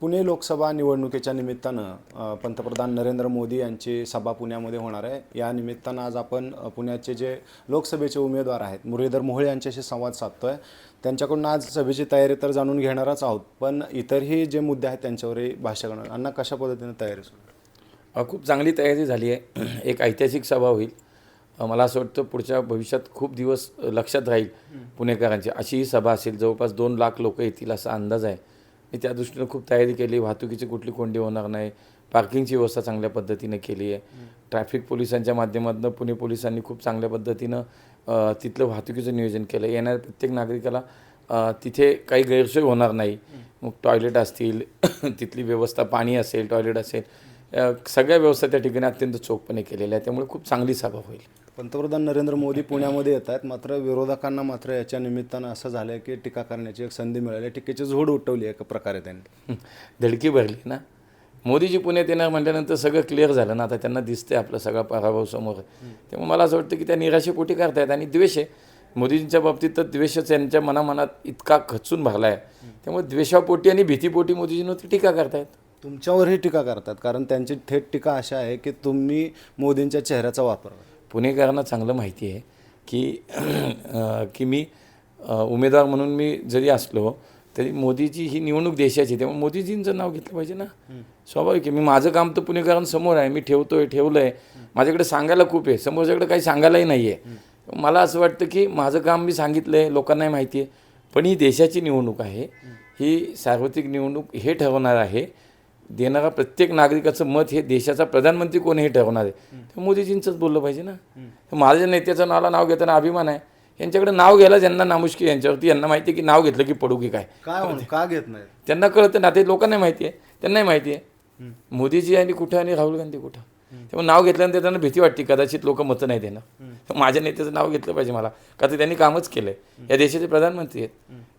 पुणे लोकसभा निवडणुकीच्या निमित्तानं पंतप्रधान नरेंद्र मोदी यांची सभा पुण्यामध्ये होणार आहे. या निमित्तानं आज आपण पुण्याचे जे लोकसभेचे उमेदवार आहेत मुरलीधर मोहोळ यांच्याशी संवाद साधतोय. त्यांच्याकडून आज सभेची तयारी तर जाणून घेणारच आहोत पण इतरही जे मुद्दे आहेत त्यांच्यावरही भाष्य करणार. अण्णा कशा पद्धतीने तयारी सुरू आहे? खूप चांगली तयारी झाली आहे. एक ऐतिहासिक सभा होईल. मला असं वाटतं पुढच्या भविष्यात खूप दिवस लक्षात राहील पुणेकरांची. अशी ही सभा असेल जवळपास दोन लाख लोक येतील असा अंदाज आहे. मी त्या दृष्टीनं खूप तयारी केली. वाहतुकीची कुठली कोंडी होणार नाही. पार्किंगची व्यवस्था चांगल्या पद्धतीनं केली आहे. ट्रॅफिक पोलिसांच्या माध्यमातून पुणे पोलिसांनी खूप चांगल्या पद्धतीनं तिथलं वाहतुकीचं नियोजन केलं. येणाऱ्या प्रत्येक नागरिकाला तिथे काही गैरसोय होणार नाही. मग टॉयलेट असतील तिथली व्यवस्था पाणी असेल टॉयलेट असेल सगळ्या व्यवस्था त्या ठिकाणी अत्यंत चोखपणे केलेल्या आहेत. त्यामुळे खूप चांगली सभा होईल. पंतप्रधान नरेंद्र मोदी पुण्यामध्ये येत आहेत. मात्र विरोधकांना मात्र याच्या निमित्तानं असं झालं आहे की टीका करण्याची एक संधी मिळाली. टीकेची झोड उठवली एका प्रकारे त्यांनी. धडकी भरली ना. मोदीजी पुण्यात येणार म्हटल्यानंतर सगळं क्लिअर झालं ना. आता त्यांना दिसतंय आपला सगळा पराभव समोर. त्यामुळे मला असं वाटतं की त्या निराशेपोटी करतायत आणि द्वेष आहे. मोदींच्या बाबतीत तर द्वेषच यांच्या मनामनात इतका खचून भरला आहे त्यामुळे द्वेषापोटी आणि भीतीपोटी मोदीजींवरती टीका करतायत. तुमच्यावरही टीका करतात. कारण त्यांची थेट टीका अशा आहे की तुम्ही मोदींच्या चेहऱ्याचा वापर. पुणेकरांना चांगलं माहिती आहे की की मी उमेदवार म्हणून मी जरी असलो तरी मोदीची ही निवडणूक देशाची आहे. त्यामुळे मोदीजींचं नाव घेतलं पाहिजे ना. स्वाभाविक आहे. मी माझं काम तर पुणेकरांसमोर आहे. मी ठेवतोय ठेवलं आहे माझ्याकडे सांगायला खूप आहे. समोरच्याकडे काही सांगायलाही नाही आहे मला असं वाटतं की माझं काम मी सांगितलं आहे लोकांनाही माहिती आहे. पण ही देशाची निवडणूक आहे. ही सार्वत्रिक निवडणूक हे ठरवणार आहे. देणारा प्रत्येक नागरिकाचं मत हे देशाचा प्रधानमंत्री कोण हे ठरवणार आहे. तर मोदीजींचंच बोललं पाहिजे ना. तर माझ्या नेत्याचं नावाला नाव घेताना अभिमान आहे. यांच्याकडे नाव घ्यायला ज्यांना नामुष्की यांच्यावरती यांना माहिती आहे की नाव घेतलं की पडू की काय. काय का घेत नाही त्यांना कळतं ना ते लोकांना माहिती आहे. त्यांनाही माहिती आहे. मोदीजी आणि कुठं आणि राहुल गांधी कुठं? त्यामुळे नाव घेतल्यानंतर त्यांना भीती वाटते कदाचित लोक मतं नाही देणार. तर माझ्या नेत्याचं नाव घेतलं पाहिजे मला. का तर त्यांनी कामच केलं या देशाचे प्रधानमंत्री आहेत.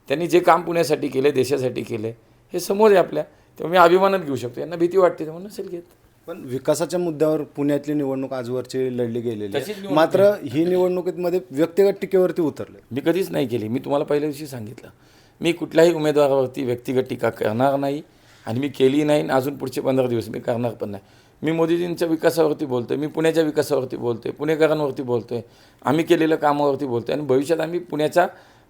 त्यांनी जे काम पुण्यासाठी केले देशासाठी केले हे समोर आहे आपल्या. तेव्हा मी अभिमानात घेऊ शकतो. यांना भीती वाटते म्हणून नसेल घेत. पण विकासाच्या मुद्द्यावर पुण्यातली निवडणूक आजवरची लढली गेलेली तशीच आहे निवडणूक मात्र ही निवडणुकीमध्ये व्यक्तिगत टीकेवरती उतरले मी कधीच नाही केली. मी तुम्हाला पहिल्या दिवशी सांगितलं. मी कुठल्याही उमेदवारावरती व्यक्तिगत टीका करणार नाही आणि मी केली नाही आणि अजून पुढचे पंधरा दिवस मी करणार पण नाही. मी मोदीजींच्या विकासावरती बोलतोय मी पुण्याच्या विकासावरती बोलतोय पुणेकरांवरती बोलतोय आम्ही केलेल्या कामावरती बोलतोय आणि भविष्यात आम्ही पुण्याच्या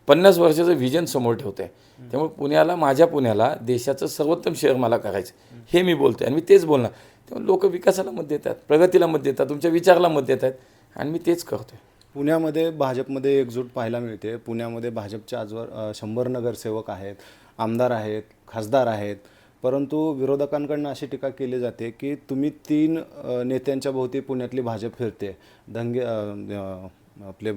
पन्नास वर्षाचं व्हिजन समोर ठेवतोय. त्यामुळे पुण्याला माझ्या पुण्याला देशाचं सर्वोत्तम शहर मला करायचं हे मी बोलतोय आणि मी तेच बोलणार. तेव्हा लोक विकासाला मत देतात प्रगतीला मत देतात तुमच्या विचाराला मत देतात आणि मी तेच करतोय. पुण्यामध्ये भाजपमध्ये एकजूट पाहायला मिळते. पुण्यामध्ये भाजपचे आजवर शंभर नगरसेवक आहेत आमदार आहेत खासदार आहेत. परंतु विरोधकांकडनं अशी टीका केली जाते की तुम्ही तीन नेत्यांच्या भोवती पुण्यातली भाजप फिरते. दंगे आपले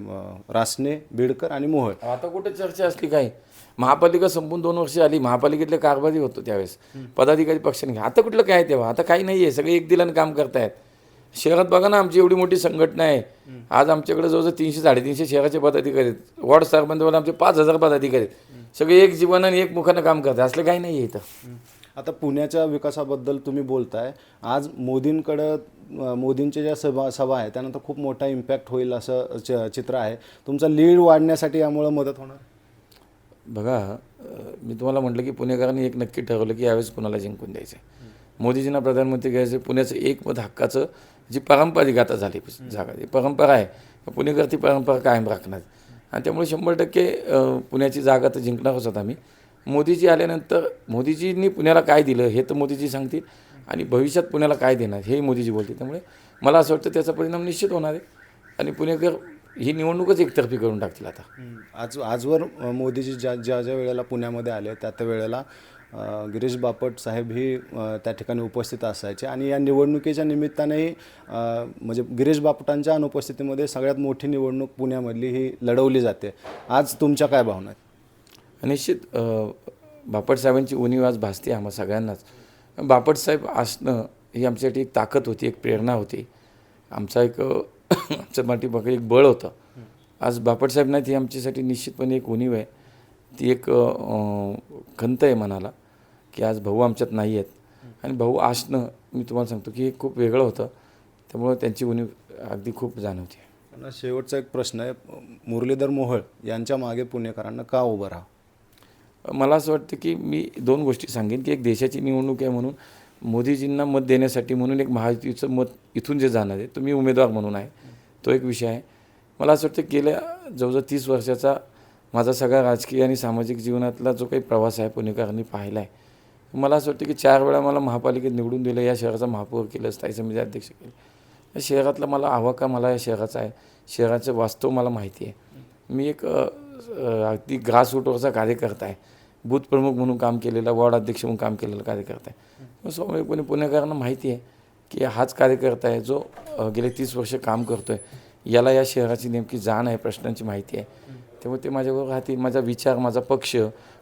रासने बिडकर आणि मोहोळ. आता कुठे चर्चा असली काय? महापालिका संपून दोन वर्ष आली. महापालिकेतले कारभारी होतो त्यावेळेस. पदाधिकारी पक्षाने घ्या. आता कुठलं काय तेव्हा? आता काही नाही आहे सगळे एक दिलानं काम करतायत. शहरात बघा ना आमची एवढी मोठी संघटना आहे. आज आमच्याकडे जवळजवळ तीनशे साडेतीनशे शहराचे पदाधिकारी आहेत. वॉर्ड सरपंचवाले आमचे पाच हजार पदाधिकारी आहेत. सगळे एक जीवन आणि एक मुखानं काम करतात असलं काही नाही आहे इथं आता पुण्याच्या विकासाबद्दल तुम्ही बोलताय. आज मोदींकडं मोदींच्या ज्या सभा सभा आहे त्यानंतर खूप मोठा इम्पॅक्ट होईल असं च चित्र आहे. तुमचा लीड वाढण्यासाठी यामुळं मदत होणार? बघा मी तुम्हाला म्हटलं की पुणेकरांनी एक नक्की ठरवलं की यावेळेस कुणाला जिंकून द्यायचं आहे मोदीजींना प्रधानमंत्री घ्यायचं पुण्याचं एक मत हक्काचं जी पारंपरिक आता झाली जागा जी परंपरा आहे पुणेकर ती परंपरा कायम राखणार. आणि त्यामुळे शंभर टक्के पुण्याची जागा तर जिंकणारच होत आम्ही. मोदीजी आल्यानंतर मोदीजींनी पुण्याला काय दिलं हे तर मोदीजी सांगतील. आणि भविष्यात पुण्याला काय देणार हेही मोदीजी बोलतील. त्यामुळे मला असं वाटतं त्याचा परिणाम निश्चित होणार आहे. आणि पुणेकर ही निवडणूकच एकतर्फी करून टाकतील आता. आज आजवर मोदीजी ज्या ज्या ज्या वेळेला पुण्यामध्ये आले त्या त्या वेळेला गिरीश बापट साहेब ही त्या ठिकाणी उपस्थित असायचे. आणि या निवडणुकीच्या निमित्तानेही म्हणजे गिरीश बापटांच्या अनुपस्थितीमध्ये सगळ्यात मोठी निवडणूक पुण्यामधली ही लढवली जाते. आज तुमच्या काय भावना आहेत? निश्चित बापट साहेबांची उणीव आज भासते आम्हा सगळ्यांनाच. बापट साहेब असणं ही आमच्यासाठी एक ताकद होती एक प्रेरणा होती. आमचा एक आमचं आमच्या पाठीमागे एक बळ होतं. आज बापट साहेब नाही ती आमच्यासाठी निश्चितपणे एक उणीव आहे. ती एक खंत आहे मनाला की आज भाऊ आमच्यात नाही आहेत. आणि भाऊ असणं मी तुम्हाला सांगतो की हे खूप वेगळं होतं. त्यामुळं त्यांची उणीव अगदी खूप जाणवते. शेवटचा एक प्रश्न आहे. मुरलीधर मोहोळ यांच्या मागे पुणेकरांना का उभं राहा मला असं वाटतं की मी दोन गोष्टी सांगेन की एक देशाची निवडणूक आहे म्हणून मोदीजींना मत देण्यासाठी म्हणून एक महायुतीचं मत इथून जे जाणार आहे तो मी उमेदवार म्हणून आहे. तो एक विषय आहे. मला असं वाटतं गेल्या जवळजवळ तीस वर्षाचा माझा सगळा राजकीय आणि सामाजिक जीवनातला जो काही प्रवास आहे पुणेकरांनी पाहिला आहे मला असं वाटतं की चार वेळा मला महापालिकेत निवडून दिलं या शहराचा महापौर केलं स्थायी समिती अध्यक्ष केलं. या शहरातला मला आवाका मला या शहराचा आहे. शहराचं वास्तव मला माहिती आहे. मी एक अगदी ग्रासरूटवरचा कार्यकर्ता आहे. बूथ प्रमुख म्हणून काम केलेला वॉर्ड अध्यक्ष म्हणून काम केलेला कार्यकर्ता आहे. मग स्वाभाविकपणे पुणेकरांना माहिती आहे की हाच कार्यकर्ता आहे जो गेले तीस वर्ष काम करतो आहे याला या शहराची नेमकी जाण आहे प्रश्नांची माहिती आहे. त्यामुळे ते माझ्याबरोबर राहतील माझा विचार माझा पक्ष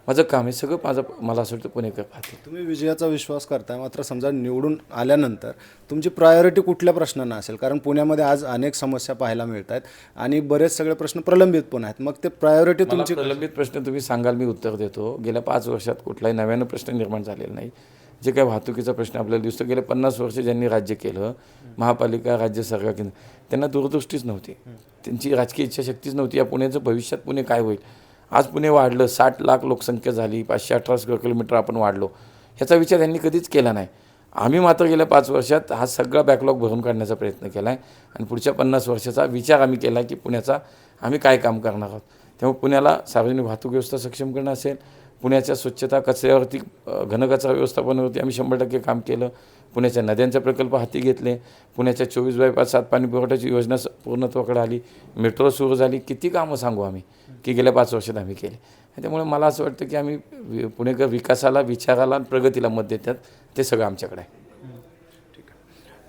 माझं काम हे सगळं माझं मला असं वाटतं पुणेकर पाहतील तुम्ही विजयाचा विश्वास करताय मात्र समजा निवडून आल्यानंतर तुमची प्रायोरिटी कुठल्या प्रश्नांना असेल? कारण पुण्यामध्ये आज अनेक समस्या पाहायला मिळत आहेत आणि बरेच सगळे प्रश्न प्रलंबित पण आहेत. मग ते प्रायोरिटी तुमची प्रलंबित प्रश्न तुम्ही सांगाल मी उत्तर देतो. गेल्या पाच वर्षात कुठलाही नव्यानं प्रश्न निर्माण झालेला नाही. जे काही वाहतुकीचा प्रश्न आपल्याला दिसतो गेले पन्नास वर्ष ज्यांनी राज्य केलं महापालिका राज्य सरकार केंद्र त्यांना दूरदृष्टीच नव्हती. त्यांची राजकीय इच्छाशक्तीच नव्हती. या पुण्याचं भविष्यात पुणे काय होईल? आज पुणे वाढलं साठ लाख लोकसंख्या झाली पाचशे अठरा स्क्वेअर किलोमीटर आपण वाढलो. ह्याचा विचार त्यांनी कधीच केला नाही. आम्ही मात्र गेल्या पाच वर्षात हा सगळा बॅकलॉग भरून काढण्याचा प्रयत्न केला आहे आणि पुढच्या पन्नास वर्षाचा विचार आम्ही केला की पुण्याचा आम्ही काय काम करणार आहोत. त्यामुळे पुण्याला सार्वजनिक वाहतूक व्यवस्था सक्षम करणं असेल पुण्याच्या स्वच्छता कचऱ्यावरती घनकचरा व्यवस्थापनावरती आम्ही शंभर टक्के काम केलं. पुण्याच्या नद्यांचा प्रकल्प हाती घेतले. पुण्याच्या चोवीस बाय पाच सात पाणी पुरवठ्याची योजना पूर्णत्वाकडे आली. मेट्रो सुरू झाली. किती कामं सांगू आम्ही? की गेल्या पाच वर्षात आम्ही केले. त्यामुळे मला असं वाटतं की आम्ही वि- पुणेकर विकासाला विचाराला आणि प्रगतीला मत देतात. ते सगळं आमच्याकडे आहे.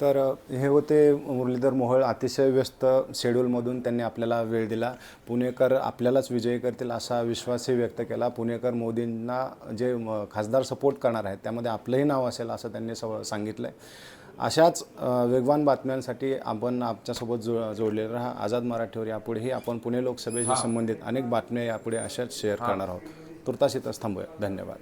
तर हे होते मुरलीधर मोहोळ अतिशय व्यस्त शेड्यूलमधून त्यांनी आपल्याला वेळ दिला. पुणेकर आपल्यालाच विजयी करतील असा विश्वासही व्यक्त केला. पुणेकर मोदींना जे खासदार सपोर्ट करणार आहेत त्यामध्ये आपलंही नाव असेल असं त्यांनी सव सांगितलं आहे अशाच वेगवान बातम्यांसाठी आपण आमच्यासोबत जो जोडलेले राहा. आझाद मराठीवर यापुढेही आपण पुणे लोकसभेशी संबंधित अनेक बातम्या यापुढे अशाच शेअर करणार आहोत. तुर्तास इथंच थांबूया. धन्यवाद.